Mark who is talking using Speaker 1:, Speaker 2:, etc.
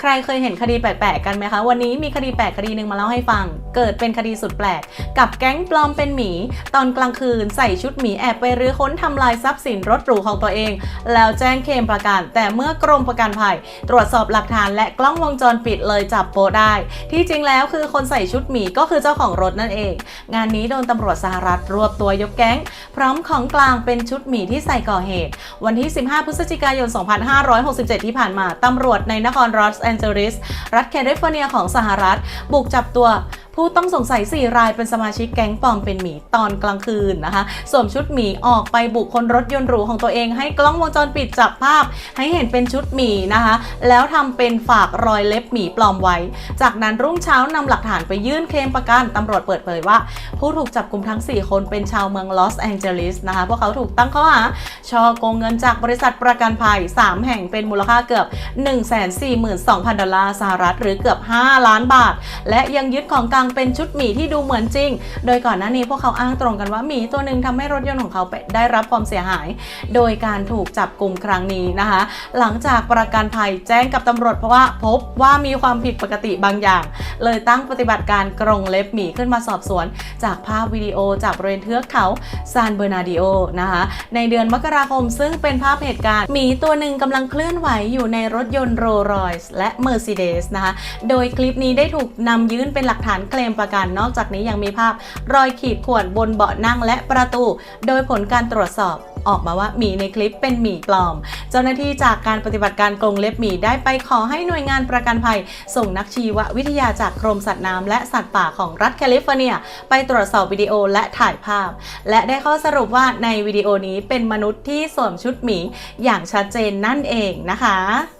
Speaker 1: ใครเคยเห็นคดีแปลกๆกันไหมคะ วันนี้มีคดีแปลกคดีหนึ่งมาเล่าให้ฟัง เกิดเป็นคดีสุดแปลก กับแก๊งปลอมเป็นหมี ตอนกลางคืนใส่ชุดหมีแอบไปรื้อค้นทำลายทรัพย์สินรถหรูของตัวเอง แล้วแจ้งเคลมประกัน แต่เมื่อกรมประกันภัย ตรวจสอบหลักฐานและกล้องวงจรปิดเลยจับโปได้ ที่จริงแล้วคือคนใส่ชุดหมีก็คือเจ้าของรถนั่นเอง งานนี้โดนตำรวจสหรัฐรวบตัวยกแก๊ง พร้อมของกลางเป็นชุดหมีที่ใส่ก่อเหตุ วันที่ 15 พฤศจิกายน 2567 ที่ผ่านมาตำรวจในนครลอสแแอนเจลิส รัฐแคลิฟอร์เนียของสหรัฐ บุกจับตัว ผู้ต้องสงสัย 4 รายเป็นสมาชิกแก๊งปลอมเป็นหมีตอนกลางคืนนะคะสวมชุดหมีออกไปบุกคนรถยนต์หรูของตัวเอง ให้กล้องวงจรปิดจับภาพ ให้เห็นเป็นชุดหมีนะคะ แล้วทำเป็นฝากรอยเล็บหมีปลอมไว้ จากนั้นรุ่งเช้านำหลักฐานไปยื่นเคลมประกันตำรวจเปิดเผยว่า ผู้ถูกจับกลุ่มทั้ง 4 คนเป็นชาวเมืองลอสแองเจลิสนะคะพวกเขาถูกตั้งข้อหาช่อโกงเงินจากบริษัทประกันภัย 3 แห่งเป็นมูลค่าเกือบ 142,000 ดอลลาร์สหรัฐหรือเกือบ 5 ล้านบาท และยังยึดของกลางเป็นชุดหมีที่ดูเหมือนจริง โดยก่อนหน้านี้พวกเขาอ้างตรงกันว่าหมีตัวหนึ่งทำให้รถยนต์ของเขาได้รับความเสียหาย โดยการถูกจับกลุ่มครั้งนี้นะคะ หลังจากประกันภัยแจ้งกับตำรวจเพราะว่าพบว่ามีความผิดปกติบางอย่าง เลยตั้งปฏิบัติการกรงเล็บหมีขึ้นมาสอบสวน จากภาพวิดีโอจากบริเวณเทือกเขาซานเบอร์นาดิโอนะคะในเดือนมกราคมซึ่งเป็นภาพเหตุการณ์หมีตัวหนึ่งกำลังเคลื่อนไหวอยู่ในรถยนต์โรลรอยส์และ Mercedes นะคะ โดยคลิปนี้ได้ถูกนำยื่นเป็นหลักฐานเคลมประกัน นอกจากนี้ยังมีภาพรอยขีดข่วนบนเบาะนั่งและประตู โดยผลการตรวจสอบออกมาว่าหมีในคลิปเป็นหมีปลอม เจ้าหน้าที่จากการปฏิบัติการกรงเล็บหมีได้ไปขอให้หน่วยงานประกันภัย ส่งนักชีววิทยาจากกรมสัตว์น้ำและสัตว์ป่าของรัฐแคลิฟอร์เนีย ไปตรวจสอบวิดีโอและถ่ายภาพ และได้ข้อสรุปว่าในวิดีโอนี้เป็นมนุษย์ที่สวมชุดหมีอย่างชัดเจนนั่นเองนะคะ